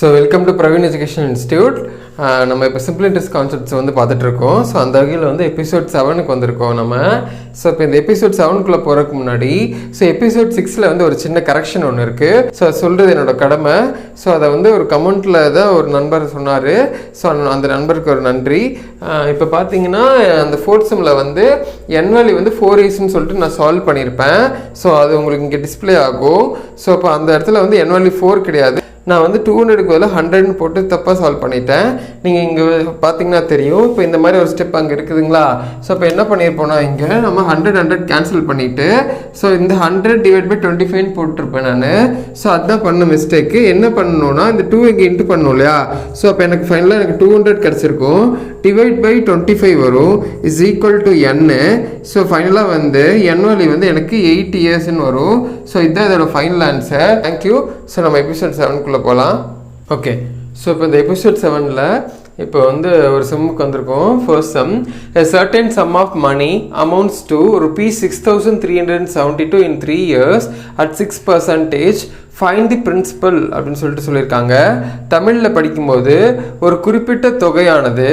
So welcome to Praveen education institute நம்ம இப்போ simple interest concepts வந்து பார்த்துட்ருக்கோம். ஸோ அந்த வகையில் வந்து எபிசோட் செவனுக்கு வந்திருக்கோம் நம்ம. ஸோ இப்போ இந்த எபிசோட் செவனுக்குள்ளே போகிறதுக்கு முன்னாடி ஸோ எபிசோட் சிக்ஸில் வந்து ஒரு சின்ன கரெக்ஷன் ஒன்று இருக்குது ஸோ சொல்கிறது என்னோட கடமை. ஸோ அதை வந்து ஒரு கமெண்ட்டில் தான் ஒரு நண்பர் சொன்னார். ஸோ அந்த நண்பருக்கு ஒரு நன்றி. Uh, இப்போ பார்த்தீங்கன்னா அந்த ஃபோர்த் சிம்மில் வந்து என்வலி வந்து ஃபோர் ஏஸ்ன்னு சொல்லிட்டு நான் சால்வ் பண்ணியிருப்பேன் ஸோ அது உங்களுக்கு இங்கே டிஸ்ப்ளே ஆகும். ஸோ இப்போ அந்த இடத்துல வந்து என்வலி ஃபோர் கிடையாது. நான் வந்து டூ ஹண்ட்ரடுக்கு பதிலாக ஹண்ட்ரட்னு போட்டு தப்பாக சால்வ் பண்ணிட்டேன். நீங்கள் இங்கே பார்த்தீங்கன்னா தெரியும். இப்போ இந்த மாதிரி ஒரு ஸ்டெப் அங்கே இருக்குதுங்களா? ஸோ இப்போ என்ன பண்ணியிருப்போம்னா இங்கே நம்ம ஹண்ட்ரட் ஹண்ட்ரட் கேன்சல் பண்ணிவிட்டு ஸோ இந்த ஹண்ட்ரட் டிவைட் பை டுவெண்ட்டி ஃபைவ்னு போட்டிருப்பேன் நான். ஸோ அதுதான் பண்ண மிஸ்டேக்கு என்ன பண்ணணும்னா இந்த டூ இங்கே இன்ட்டு பண்ணணும் இல்லையா? ஸோ அப்போ எனக்கு ஃபைனலாக எனக்கு டூ ஹண்ட்ரட் கிடச்சிருக்கும். டிவைட் பை டுவெண்ட்டி ஃபைவ் வரும் இஸ் ஈக்குவல் டு என்னு ஸோ ஃபைனலாக வந்து என் வேல்யூ வந்து எனக்கு எயிட் இயர்ஸ்ன்னு வரும். ஸோ இதுதான் இதோட final answer thank you so நம்ம எபிசோட் செவனுக்குள்ளே போகலாம் ஓகே ஸோ இப்போ இந்த எபிசோட் செவனில் இப்போ வந்து ஒரு செம்முக்கு வந்திருக்கோம். First sum certain sum of money amounts to rupees six thousand three hundred seventy two in three years at six percentage find the principal அப்படின்னு சொல்லிட்டு சொல்லியிருக்காங்க. தமிழில் படிக்கும்போது ஒரு குறிப்பிட்ட தொகையானது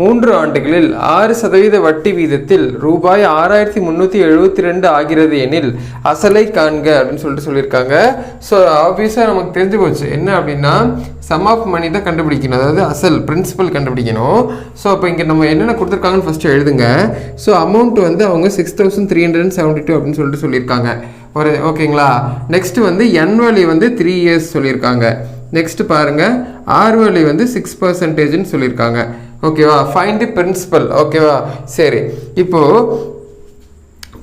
மூன்று ஆண்டுகளில் ஆறு சதவீத வட்டி வீதத்தில் ரூபாய் ஆறாயிரத்தி முந்நூற்றி எழுபத்தி ரெண்டு ஆகிறது எனில் அசலை காண்க அப்படின்னு சொல்லிட்டு சொல்லியிருக்காங்க. ஸோ ஆப்வியஸாக நமக்கு தெரிஞ்சு போச்சு. என்ன அப்படின்னா சம் ஆஃப் மணி தான் கண்டுபிடிக்கணும். அதாவது அசல் பிரின்சிபல் கண்டுபிடிக்கணும். ஸோ அப்போ இங்கே நம்ம என்னென்ன கொடுத்துருக்காங்கன்னு ஃபஸ்ட்டு எழுதுங்க. ஸோ அமௌண்ட் வந்து அவங்க six thousand three hundred seventy two அப்படின்னு சொல்லிட்டு சொல்லியிருக்காங்க. ஒரு ஓகேங்களா? நெக்ஸ்ட்டு வந்து என்வலி வந்து த்ரீ இயர்ஸ் சொல்லியிருக்காங்க. நெக்ஸ்ட் பாருங்க. ஆர்வலி வந்து சிக்ஸ் பர்சன்டேஜ்னு சொல்லியிருக்காங்க. ஓகேவா? ஃபைன் தி பிரின்சிபல் ஓகேவா? சரி. இப்போ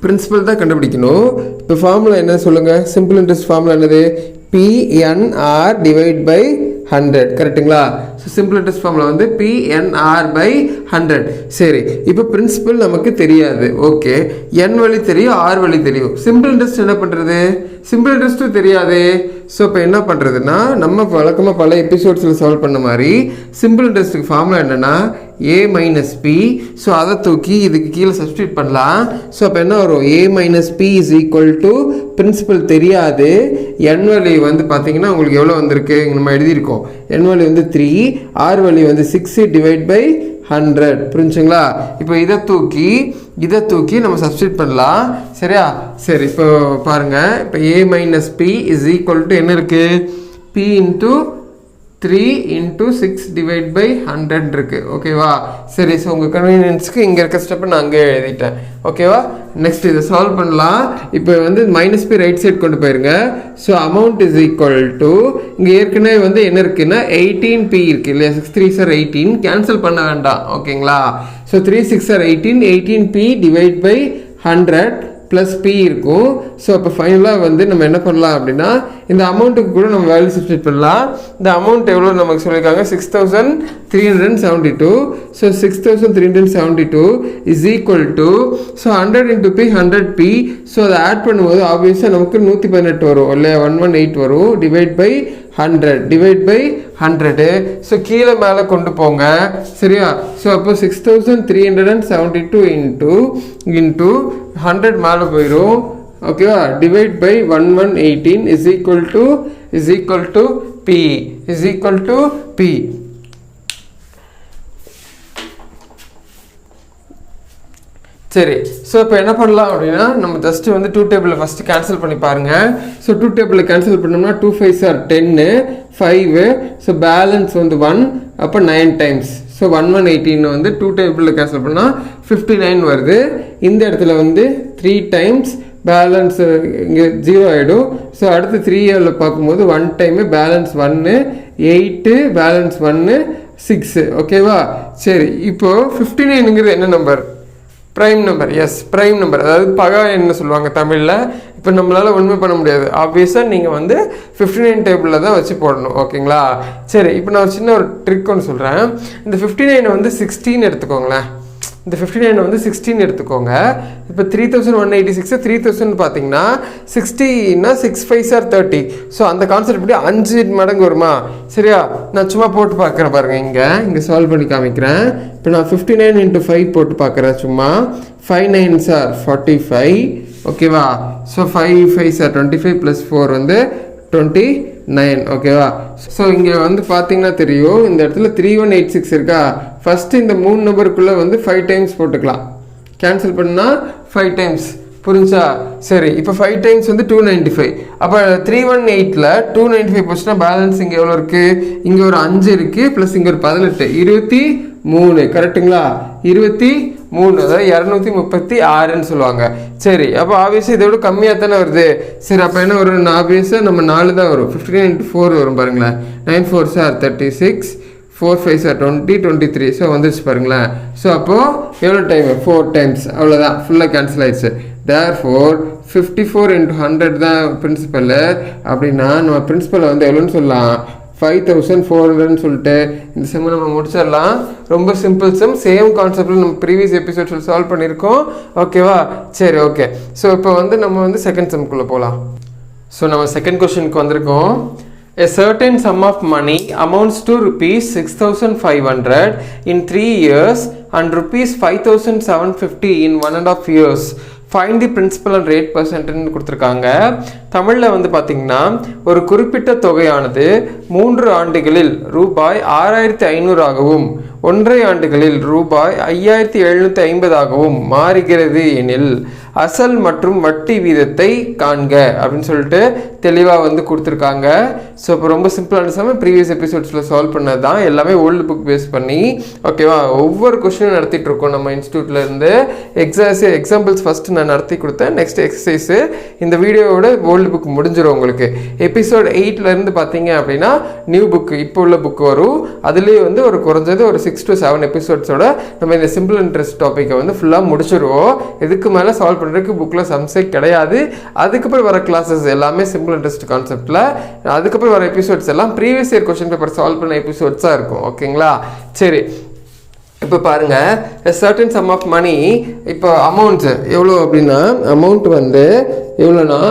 பிரின்சிபல் தான் கண்டுபிடிக்கணும். இப்போ ஃபார்முலா என்ன சொல்லுங்கள் சிம்பிள் இன்ட்ரெஸ்ட் ஃபார்முலா என்னது? பிஎன்ஆர் டிவைட் பை ஹண்ட்ரட் கரெக்ட்டுங்களா ஸோ சிம்பிள் இன்ட்ரெஸ்ட் ஃபார்மில் வந்து பிஎன்ஆர் பை ஹண்ட்ரட் சரி இப்போ பிரின்சிபல் நமக்கு தெரியாது. ஓகே என் வழி தெரியும் ஆர் வழி தெரியும். சிம்பிள் இன்ட்ரெஸ்ட் என்ன பண்ணுறது சிம்பிள் இன்ட்ரெஸ்ட்டும் தெரியாது. ஸோ இப்போ என்ன பண்ணுறதுன்னா நம்ம வழக்கமாக பல எபிசோட்ஸில் சால்வ் பண்ண மாதிரி சிம்பிள் இன்ட்ரெஸ்ட்டுக்கு ஃபார்முலா என்னென்னா ஏ மைனஸ் பி ஸோ அதை தூக்கி இதுக்கு கீழே சப்ஸ்டியூட் பண்ணலாம். ஸோ அப்போ என்ன வரும்? A minus P is equal to principal தெரியாது. என் வழி வந்து பார்த்தீங்கன்னா உங்களுக்கு எவ்வளோ வந்திருக்கு? நம்ம எழுதியிருக்கோம். என் வழி வந்து த்ரீ ஆர் வழி வந்து சிக்ஸ் டிவைட் பை ஹண்ட்ரட் புரிஞ்சுங்களா? இப்போ இதை தூக்கி இதை தூக்கி நம்ம சப்ஸ்டியூட் பண்ணலாம். சரியா? சரி இப்போ பாருங்கள் இப்போ A minus P is equal to என்ன இருக்குது P into three into six divide by hundred இருக்குது ஓகேவா சரி ஸோ உங்கள் கன்வீனியன்ஸ்க்கு இங்கே இருக்க ஸ்டெப்பை நான் அங்கே எழுதிட்டேன். ஓகேவா நெக்ஸ்ட் இதை சால்வ் பண்ணலாம். இப்போ வந்து மைனஸ் பி ரைட் சைடு கொண்டு போயிருங்க. So amount is equal to இங்கே ஏற்கனவே வந்து என்ன இருக்குன்னா எயிட்டீன் பி இருக்குது இல்லையா? Six three sir eighteen cancel பண்ண வேண்டாம். ஓகேங்களா so three six sir eighteen eighteen P divide by hundred plus P இருக்கும். ஸோ அப்போ ஃபைனலாக வந்து நம்ம என்ன பண்ணலாம் அப்படின்னா இந்த அமௌண்ட்டுக்கு கூட நம்ம வேல்யூ சப்ஸ்டியூட் பண்ணலாம். இந்த அமௌண்ட் எவ்வளோ நமக்கு சொல்லியிருக்காங்க? Six thousand three hundred and seventy two so six thousand three hundred seventy two is equal to so hundred into P hundred P so அதை ஆட் பண்ணும்போது ஆப்வியஸாக நமக்கு நூற்றி பதினெட்டு வரும் இல்லையா? ஒன் ஒன் எயிட் வரும். Divide by hundred divide by hundred so கீழே மேலே கொண்டு போங்க. சரியா? ஸோ அப்போ six thousand three hundred and seventy two into into hundred மேலே போயிடும் ஓகேவா divide by one one eighteen is equal to is equal to P is equal to P சரி. ஸோ இப்போ என்ன பண்ணலாம் அப்படின்னா நம்ம ஜஸ்ட்டு வந்து டூ டேபிளில் ஃபஸ்ட்டு கேன்சல் பண்ணி பாருங்கள் ஸோ டூ டேபிளில் கேன்சல் பண்ணோம்னா டூ ஃபைவ் சார் டென்னு ஃபைவு ஸோ பேலன்ஸ் வந்து ஒன் அப்போ nine times so one one eighteen வந்து டூ டேபிளில் கேன்சல் பண்ணால் ஃபிஃப்டி நைன் வருது. இந்த இடத்துல வந்து த்ரீ டைம்ஸ் பேலன்ஸ் இங்கே ஜீரோ ஆகிடும் ஸோ அடுத்து த்ரீ இயரில் பார்க்கும்போது ஒன் டைமு பேலன்ஸ் ஒன்று எயிட்டு பேலன்ஸ் ஒன்று சிக்ஸு ஓகேவா சரி இப்போது ஃபிஃப்டி நைனுங்கிறது என்ன number prime number yes prime number அதாவது பகா என்ன சொல்லுவாங்க தமிழில்? இப்போ நம்மளால் ஒன்றுமே பண்ண முடியாது. ஆப்வியஸாக நீங்கள் வந்து ஃபிஃப்டி நைன் டேபிளில் தான் வச்சு போடணும். ஓகேங்களா? சரி இப்போ நான் ஒரு சின்ன ஒரு ட்ரிக் ஒன்று சொல்கிறேன் இந்த ஃபிஃப்டி நைனை வந்து சிக்ஸ்டீன் எடுத்துக்கோங்களேன். இந்த ஃபிஃப்டி நைன் வந்து சிக்ஸ்டீன் எடுத்துக்கோங்க. இப்போ three thousand one eighty six three thousand பார்த்தீங்கன்னா சிக்ஸ்டின்னா six five sir thirty so அந்த கான்செப்ட் இப்படி அஞ்சு மடங்கு வருமா? சரியா? நான் சும்மா போட்டு பார்க்குறேன் பாருங்கள் இங்கே. இங்கே சால்வ் பண்ணி காமிக்கிறேன். இப்போ நான் ஃபிஃப்டி நைன் இன்ட்டு ஃபைவ் போட்டு பார்க்குறேன் சும்மா. Five nine sir forty five ஓகேவா so five five sir twenty five plus four வந்து டுவெண்ட்டி நைன் ஓகேவா ஸோ இங்கே வந்து பார்த்தீங்கன்னா தெரியும் இந்த இடத்துல த்ரீ ஒன் எயிட் சிக்ஸ் இருக்கா? ஃபஸ்ட்டு இந்த மூணு நம்பருக்குள்ளே வந்து ஃபைவ் டைம்ஸ் போட்டுக்கலாம். கேன்சல் பண்ணால் ஃபைவ் டைம்ஸ் புரிஞ்சா? சரி இப்போ ஃபைவ் டைம்ஸ் வந்து டூ நைன்ட்டி ஃபைவ் அப்போ த்ரீ ஒன் எயிட்டில் டூ நைன்ட்டி ஃபைவ் போச்சுன்னா பேலன்ஸ் இங்கே எவ்வளோ இருக்குது இங்கே ஒரு அஞ்சு இருக்குது ப்ளஸ் இங்கே ஒரு பதினெட்டு. இருபத்தி மூணு கரெக்ட்டுங்களா இருபத்தி மூணு அதாவது இரநூத்தி முப்பத்தி ஆறுன்னு சொல்லுவாங்க. சரி அப்போ ஆப்வியஸாக இதை விட கம்மியாக தானே வருது? சரி அப்போ என்ன வரும்? ஆப்வியஸாக நம்ம நாலு தான் வரும். ஃபிஃப்டீன் இன்ட்டு ஃபோர் வரும் பாருங்களேன். Nine four sir thirty six four five sir twenty twenty three so வந்துருச்சு பாருங்களேன். ஸோ அப்போது எவ்வளோ டைம் ஃபோர் டைம்ஸ் அவ்வளோதான் ஃபுல்லாக கேன்சல் ஆயிடுச்சு. Therefore fifty four into hundred தான் பிரின்சிபல் அப்படின்னா நம்ம பிரின்சிபலை வந்து எவ்வளோன்னு சொல்லலாம்? ஃபைவ் தௌசண்ட் ஃபோர் ஹண்ட்ரட்னு சொல்லிட்டு இந்த செம்ம நம்ம முடிச்சிடலாம். ரொம்ப சிம்பிள் செம் சேம் கான்செப்டில் நம்ம ப்ரீவியஸ் எபிசோட்ஸில் சால்வ் பண்ணியிருக்கோம். ஓகேவா சரி ஓகே ஸோ இப்போ வந்து நம்ம வந்து செகண்ட் செம்குள்ளே போகலாம் ஸோ நம்ம செகண்ட் கொஷனுக்கு வந்திருக்கோம். A certain sum of money amounts to rupees 6500 in 3 years and rupees 5750 in in and a half years. Find the principal and rate பர்சன்ட்னு கொடுத்துருக்காங்க. தமிழில் வந்து பார்த்தீங்கன்னா ஒரு குறிப்பிட்ட தொகையானது மூன்று ஆண்டுகளில் ரூபாய் ஆறாயிரத்தி ஐநூறாகவும் ஒன்றரை ஆண்டுகளில் ரூபாய் ஐயாயிரத்தி எழுநூற்றி ஐம்பதாகவும் மாறுகிறது எனில் அசல் மற்றும் வட்டி வீதத்தை காண்க அப்படின்னு சொல்லிட்டு தெளிவாக வந்து கொடுத்துருக்காங்க. ஸோ இப்போ ரொம்ப சிம்பிளான சம ப்ரீவியஸ் எபிசோட்ஸில் சால்வ் பண்ணது தான் எல்லாமே ஓல்டு புக் பேஸ் பண்ணி ஓகேவா ஒவ்வொரு கொஸ்டினும் நடத்திட்டு இருக்கோம் நம்ம இன்ஸ்டியூட்லேருந்து எக்ஸாஸ் எக்ஸாம்பிள்ஸ் ஃபஸ்ட்டு நான் நடத்தி கொடுத்தேன். நெக்ஸ்ட் எக்ஸசைஸு இந்த வீடியோவோட ஓல்டு புக் முடிஞ்சிடும் உங்களுக்கு. எபிசோட் இருந்து பார்த்தீங்க அப்படின்னா நியூ புக்கு இப்போ உள்ள புக் வரும். அதுலேயே வந்து ஒரு குறைஞ்சது ஒரு சிக்ஸ் டு செவன் எபிசோட்ஸோட நம்ம இந்த சிம்பிள் இன்ட்ரெஸ்ட் டாப்பிக்கை வந்து ஃபுல்லாக முடிச்சிருவோம். இதுக்கு மேலே சால்வ் பண்ணுறதுக்கு புக்கில் சம்ஸே கிடையாது. அதுக்கப்புறம் வர கிளாஸஸ் எல்லாமே சிம்பிள் இன்ட்ரெஸ்ட் கான்செப்டில் அதுக்கப்புறம் வர எபிசோட்ஸ் எல்லாம் previous year question paper solve பண்ண எபிசோட்ஸாக இருக்கும். ஓகேங்களா சரி. இப்போ பாருங்கள் சர்டன் சம் ஆஃப் மணி இப்போ அமௌண்ட்ஸ் எவ்வளோ அப்படின்னா அமௌண்ட் வந்து எவ்வளோனா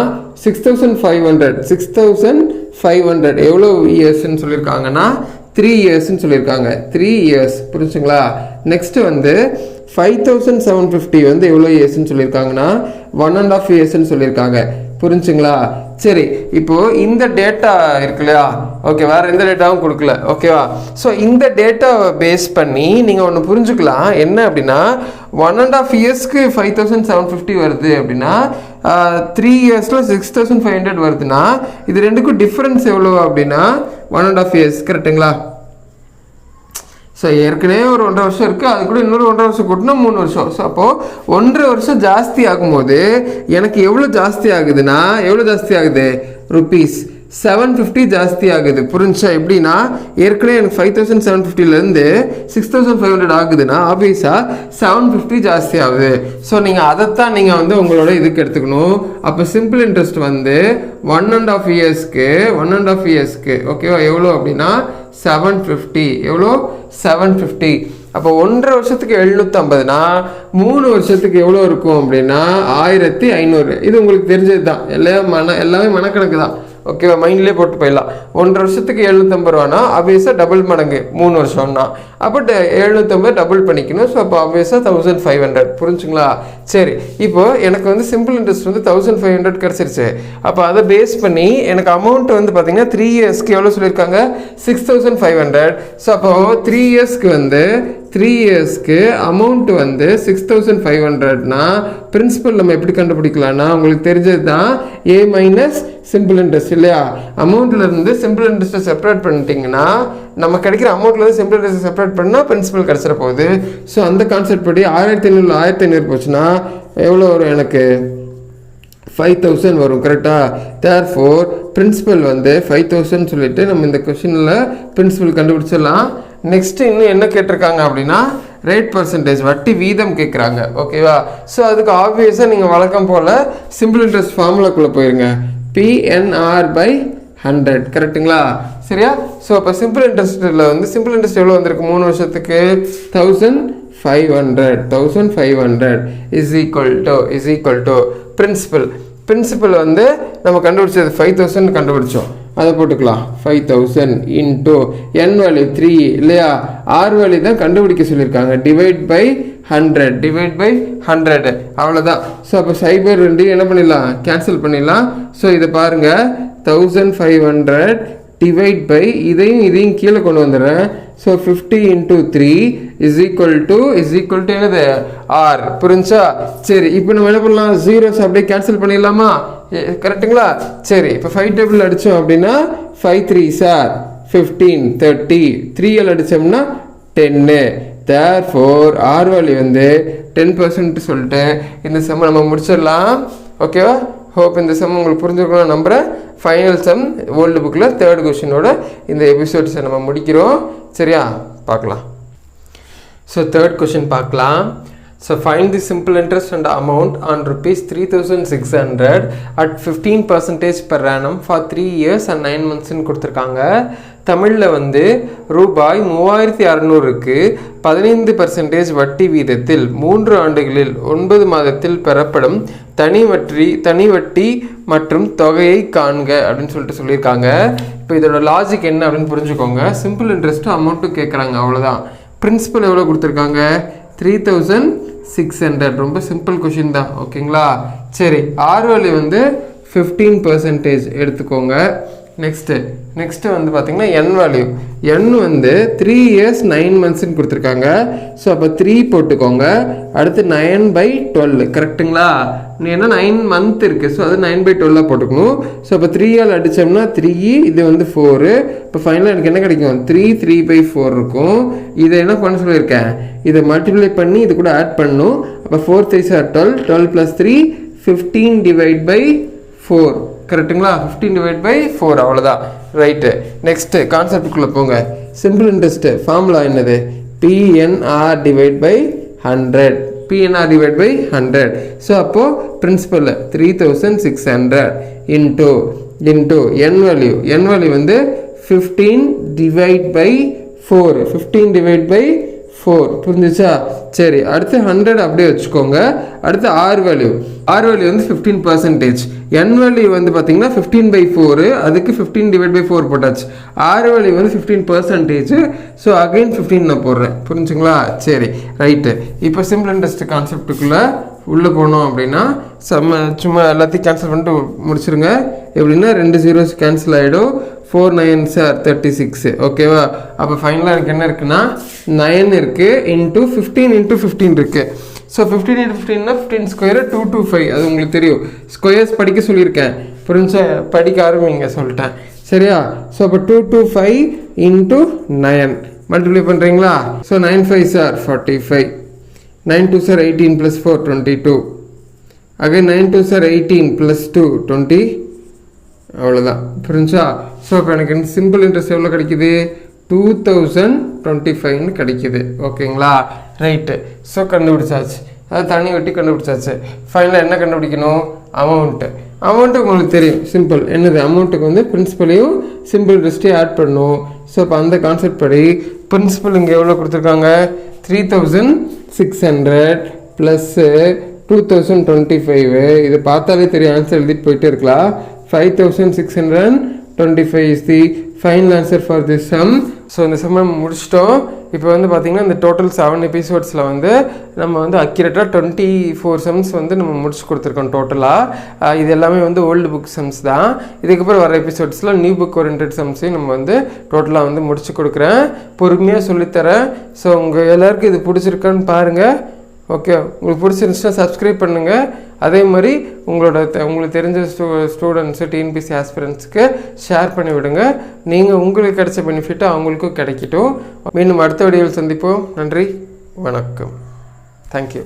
six thousand five hundred six thousand five hundred எவ்வளோ இயர்ஸ்ன்னு சொல்லியிருக்காங்கன்னா த்ரீ இயர்ஸ்ன்னு சொல்லியிருக்காங்க த்ரீ இயர்ஸ் புரிஞ்சுங்களா? நெக்ஸ்ட்டு வந்து ஃபைவ் தௌசண்ட் செவன் ஃபிஃப்டி வந்து எவ்வளோ இயர்ஸ்ன்னு சொல்லியிருக்காங்கன்னா ஒன் அண்ட் ஆஃப் இயர்ஸ்ன்னு சொல்லியிருக்காங்க. புரிஞ்சுங்களா? சரி இப்போ இந்த டேட்டா இருக்கு இல்லையா? ஓகே வேற எந்த டேட்டாவும் கொடுக்கல. ஓகேவா ஸோ இந்த டேட்டாவை பேஸ் பண்ணி நீங்கள் ஒன்று புரிஞ்சுக்கலாம். என்ன அப்படின்னா ஒன் அண்ட் ஆஃப் இயர்ஸ்க்கு ஃபைவ் தௌசண்ட் செவன் ஃபிஃப்டி வருது அப்படின்னா த்ரீ இயர்ஸில் சிக்ஸ் தௌசண்ட் ஃபைவ் ஹண்ட்ரட் வருதுன்னா இது ரெண்டுக்கும் டிஃப்ரென்ஸ் எவ்வளோ அப்படின்னா ஒன் அண்ட் ஆஃப் இயர்ஸ் கரெக்டுங்களா ஸோ ஏற்கனவே ஒரு ஒன்றரை வருஷம் இருக்குது அது கூட இன்னொரு ஒன்றரை வருஷம் கூட்டினா மூணு வருஷம். ஸோ அப்போது ஒன்றரை வருஷம் ஜாஸ்தி ஆகும்போது எனக்கு எவ்வளோ ஜாஸ்தி ஆகுதுன்னா எவ்வளோ ஜாஸ்தி ஆகுது? ருபீஸ் செவன் ஃபிஃப்டி ஜாஸ்தி ஆகுது. புரிஞ்சா எப்படின்னா ஏற்கனவே எனக்கு ஃபைவ் தௌசண்ட் செவன் ஃபிஃப்டிலேருந்து சிக்ஸ் தௌசண்ட் ஃபைவ் ஹண்ட்ரட் ஆகுதுன்னா ஆப்வியஸாக செவன் ஃபிஃப்டி ஜாஸ்தி ஆகுது. ஸோ நீங்கள் அதைத்தான் நீங்கள் வந்து உங்களோட இதுக்கு எடுத்துக்கணும். அப்போ சிம்பிள் இன்ட்ரெஸ்ட் வந்து ஒன் அண்ட் ஆஃப் இயர்ஸ்க்கு ஒன் அண்ட் ஆஃப் இயர்ஸ்க்கு ஓகேவா எவ்வளோ அப்படின்னா செவன் ஃபிஃப்டி எவ்வளோ? செவன் ஃபிஃப்டி அப்போ ஒன்றரை வருஷத்துக்கு எழுநூற்றம்பதுனா மூணு வருஷத்துக்கு எவ்வளோ இருக்கும் அப்படின்னா ஆயிரத்தி ஐநூறு. இது உங்களுக்கு தெரிஞ்சது தான் எல்லாம் மன எல்லாமே மனக்கணக்கு தான். ஓகேவா மைண்ட்லேயே போட்டு போயிடலாம். ஒன்றரை வருஷத்துக்கு எழுநூற்றம்பது ரூபானா ஆப்வியஸாக டபுள் மடங்கு. மூணு வருஷம்னா அப்போ எழுநூற்றம்பது டபுள் பண்ணிக்கணும். ஸோ அப்போ ஆப்வியஸாக தௌசண்ட் ஃபைவ் ஹண்ட்ரட் புரிஞ்சுங்களா? சரி. இப்போ எனக்கு வந்து சிம்பிள் இன்ட்ரெஸ்ட் வந்து தௌசண்ட் ஃபைவ் ஹண்ட்ரட் கிடச்சிருச்சு. அப்போ அதை பேஸ் பண்ணி எனக்கு அமௌண்ட் வந்து பார்த்தீங்கன்னா த்ரீ இயர்ஸ்க்கு எவ்வளோ சொல்லியிருக்காங்க? Six thousand five hundred so அப்போ த்ரீ இயர்ஸ்க்கு வந்து த்ரீ இயர்ஸ்க்கு அமௌண்ட் வந்து சிக்ஸ் தௌசண்ட் ஃபைவ் ஹண்ட்ரட்னா பிரின்சிபல் நம்ம எப்படி கண்டுபிடிக்கலாம்னா உங்களுக்கு தெரிஞ்சது தான் ஏ மைனஸ் சிம்பிள் இன்ட்ரெஸ்ட் இல்லையா அமௌண்ட்லேருந்து சிம்பிள் இன்ட்ரெஸ்ட்டை செப்பரேட் பண்ணிட்டீங்கன்னா நம்ம கிடைக்கிற அமௌண்ட்லேருந்து சிம்பிள் இன்ட்ரெஸ்ட் செப்பரேட் பண்ணால் பிரின்சிபல் கிடச்சிட போகுது. ஸோ அந்த கான்செப்ட் படி ஆயிரத்தி ஐநூறு ஆயிரத்தி ஐநூறு போச்சுன்னா எவ்வளோ வரும் எனக்கு? ஃபைவ் தௌசண்ட் வரும் கரெக்டாக தேர் ஃபோர் பிரின்சிபல் வந்து ஃபைவ் தௌசண்ட் சொல்லிவிட்டு நம்ம இந்த கொஷினில் பிரின்சிபல் கண்டுபிடிச்சிடலாம். நெக்ஸ்ட்டு இன்னும் என்ன கேட்டிருக்காங்க அப்படின்னா ரேட் பர்சன்டேஜ் வட்டி வீதம் கேட்குறாங்க. ஓகேவா ஸோ அதுக்கு ஆப்வியஸாக நீங்கள் வழக்கம் போல் சிம்பிள் இன்ட்ரெஸ்ட் ஃபார்முலாக்குள்ளே போயிருங்க. பிஎன்ஆர் பை ஹண்ட்ரட் கரெக்ட்டுங்களா சரியா? ஸோ அப்போ சிம்பிள் இன்ட்ரெஸ்ட்டில் வந்து சிம்பிள் இன்ட்ரெஸ்ட் எவ்வளோ வந்திருக்கு? மூணு வருஷத்துக்கு? Thousand five hundred thousand five hundred is equal to is equal to principal principal வந்து நம்ம கண்டுபிடிச்சது ஃபைவ் தௌசண்ட் கண்டுபிடிச்சோம். அதை போட்டுக்கலாம். Five thousand into N value three இல்லையா? ஆர் வேல்யூ தான் கண்டுபிடிக்க சொல்லியிருக்காங்க. Divide by hundred divide by hundred அவ்வளோதான் ஸோ அப்போ சைபர் ரெண்டு என்ன பண்ணிடலாம்? கேன்சல் பண்ணிடலாம். ஸோ இதை பாருங்கள் thousand five hundred divide by இதையும் இதையும் கீழே கொண்டு வந்துடுறேன். So fifty into three is equal to is equal to என்னது? ஆர் புரிஞ்சா? சரி இப்போ நம்ம என்ன பண்ணலாம்? ஜீரோஸ் அப்படியே கேன்சல் பண்ணிடலாமா? கரெக்டுங்களா சரி இப்போ ஃபைவ் டேபிள் அடித்தோம் அப்படின்னா five three sir fifteen thirty three L அடித்தோம்னா டென்னு தேர் ஃபோர் ஆர் வேல்யூ வந்து டென் பர்சன்ட் சொல்லிட்டு இந்த செம்ம நம்ம முடிச்சிடலாம். ஓகேவா ஹோப் இந்த செம் உங்களுக்கு புரிஞ்சுக்கணும் நம்புகிறேன் ஃபைனல் செம் ஓல்டு புக்கில் தேர்ட் கொஷினோட இந்த எபிசோட்ஸை நம்ம முடிக்கிறோம். சரியா? பார்க்கலாம். ஸோ தேர்ட் கொஷின் பார்க்கலாம். So find the simple interest and amount on rupees three thousand six hundred at fifteen percentage per annum for three years and nine மந்த்ஸ்ன்னு கொடுத்துருக்காங்க. தமிழில் வந்து ரூபாய் மூவாயிரத்தி அறநூறுக்கு பதினைந்து பர்சன்டேஜ் வட்டி வீதத்தில் மூன்று ஆண்டுகளில் ஒன்பது மாதத்தில் பெறப்படும் தனி வட்டி தனி வட்டி மற்றும் தொகையை காண்க அப்படின்னு சொல்லிட்டு சொல்லியிருக்காங்க. இப்போ இதோட லாஜிக் என்ன அப்படின்னு புரிஞ்சுக்கோங்க. சிம்பிள் இன்ட்ரெஸ்ட்டு அமௌண்ட்டும் கேட்குறாங்க அவ்வளோதான் பிரின்சிபல் எவ்வளோ கொடுத்துருக்காங்க? த்ரீ தௌசண்ட் சிக்ஸ் ஹண்ட்ரட் ரொம்ப சிம்பிள் கொஷின் தான். ஓகேங்களா? சரி ஆர்வலி வந்து ஃபிஃப்டீன் பர்சன்டேஜ் எடுத்துக்கோங்க. நெக்ஸ்ட்டு நெக்ஸ்ட்டு வந்து பார்த்தீங்கன்னா என் வேல்யூ என் வந்து த்ரீ இயர்ஸ் நைன் மந்த்ஸ்ன்னு கொடுத்துருக்காங்க. ஸோ அப்போ த்ரீ போட்டுக்கோங்க. அடுத்து நைன் பை டுவெல் கரெக்டுங்களா ஏன்னா நைன் மந்த் இருக்குது ஸோ அது நைன் பை டுவெல்லாக போட்டுக்கணும். ஸோ அப்போ த்ரீ ஆல் அடித்தோம்னா த்ரீ இது வந்து ஃபோரு இப்போ ஃபைனலாக எனக்கு என்ன கிடைக்கும்? த்ரீ த்ரீ பை ஃபோர் இருக்கும். இதை என்ன பண்ண சொல்லியிருக்கேன்? இதை மல்டிப்ளை பண்ணி இது கூட ஆட் பண்ணணும் அப்போ four three sir twelve twelve plus three fifteen divide by four கரெக்டுங்களா ஃபிஃப்டீன் டிவைட் பை ஃபோர் அவ்வளோதான் ரைட்டு நெக்ஸ்ட்டு கான்செப்டுக்குள்ளே போங்க. சிம்பிள் இன்ட்ரெஸ்ட்டு ஃபார்முலா என்னது? PNR divide by hundred PNR divide by hundred so அப்போது principal three thousand six hundred into into N value N value வந்து fifteen divide by four fifteen divide by four புரிஞ்சுச்சா? சரி அடுத்து hundred அப்படியே வச்சுக்கோங்க. அடுத்து R value R value வந்து fifteen percentage N value வந்து பார்த்தீங்கன்னா ஃபிஃப்டீன் பை ஃபோரு அதுக்கு ஃபிஃப்டீன் டிவைட் பை ஃபோர் போட்டாச்சு. ஆர் வேல்யூ வந்து fifteen percentage so again fifteen நான் போடுறேன். புரிஞ்சுங்களா? சரி ரைட்டு இப்போ சிம்பிள் இன்ட்ரெஸ்ட் கான்செப்டுக்குள்ளே உள்ளே போனோம் அப்படின்னா செம்ம சும்மா எல்லாத்தையும் கேன்சல் பண்ணிட்டு முடிச்சிருங்க. எப்படின்னா ரெண்டு ஜீரோஸ் கேன்சல் ஆகிடும் four nine sir thirty six ஓகேவா அப்போ ஃபைனலாக எனக்கு என்ன இருக்குன்னா நைன் இருக்குது இன்ட்டு ஃபிஃப்டீன் இன்ட்டு ஃபிஃப்டீன் இருக்குது so fifteen into ஃபிஃப்டீன்னா fifteen square two two five அது உங்களுக்கு தெரியும். ஸ்கொயர்ஸ் படிக்க சொல்லியிருக்கேன். புரிஞ்சா? படிக்க ஆரம்பிங்க சொல்லிட்டேன். சரியா? ஸோ அப்போ two two five into nine multiply பண்ணுறீங்களா so nine five sir forty five nine two sir eighteen plus four twenty two again nine two sir eighteen plus two twenty அவ்வளோதான் புரிஞ்சா? ஸோ இப்போ எனக்கு சிம்பிள் இன்ட்ரெஸ்ட் எவ்வளோ கிடைக்குது? Two thousand twenty ஃபைவ்னு கிடைக்குது. ஓகேங்களா ரைட்டு ஸோ கண்டுபிடிச்சாச்சு. அது தண்ணி வெட்டி கண்டுபிடிச்சாச்சு. ஃபைனலாக என்ன கண்டுபிடிக்கணும்? அமௌண்ட்டு அமௌண்ட்டு உங்களுக்கு தெரியும். சிம்பிள் என்னது? அமௌண்ட்டுக்கு வந்து பிரின்சிபலையும் சிம்பிள் இன்ட்ரெஸ்ட்டையும் ஆட் பண்ணும் ஸோ இப்போ அந்த கான்செப்ட் படி பிரின்சிபல் இங்கே எவ்வளோ கொடுத்துருக்காங்க? Three thousand six hundred plus two thousand twenty five இது பார்த்தாலே தெரியும். ஆன்சர் எழுதிட்டு போயிட்டே இருக்கலாம். Five thousand six hundred twenty five is the final answer for this sum so இந்த செம்மை முடிச்சிட்டோம். இப்போ வந்து பார்த்திங்கன்னா இந்த டோட்டல் செவன் எபிசோட்ஸில் வந்து நம்ம வந்து அக்யூரேட்டாக டுவெண்ட்டி ஃபோர் சம்ஸ் வந்து நம்ம முடிச்சு கொடுத்துருக்கோம் டோட்டலாக இது எல்லாமே வந்து ஓல்டு புக் சம்ஸ் தான். இதுக்கப்புறம் வர எபிசோட்ஸில் நியூ புக் ஓரியன்ட் சம்ஸையும் நம்ம வந்து டோட்டலாக வந்து முடிச்சு கொடுக்குறேன். பொறுமையாக சொல்லித்தரேன். ஸோ உங்கள் எல்லாருக்கும் இது பிடிச்சிருக்கான்னு பாருங்கள் ஓகே உங்களுக்கு பிடிச்சிருந்துச்சுன்னா சப்ஸ்கிரைப் பண்ணுங்கள் அதே மாதிரி உங்களோட உங்களுக்கு தெரிஞ்ச ஸ்டூ ஸ்டூடெண்ட்ஸு டிஎன்பிசி ஆஸ்பிரண்ட்ஸ்க்கு ஷேர் பண்ணி விடுங்க. நீங்கள் உங்களுக்கு கிடைச்ச பெனிஃபிட்டு அவங்களுக்கும் கிடைக்கட்டும். மீண்டும் அடுத்த வீடியோவில் சந்திப்போம். நன்றி. வணக்கம். தேங்க்யூ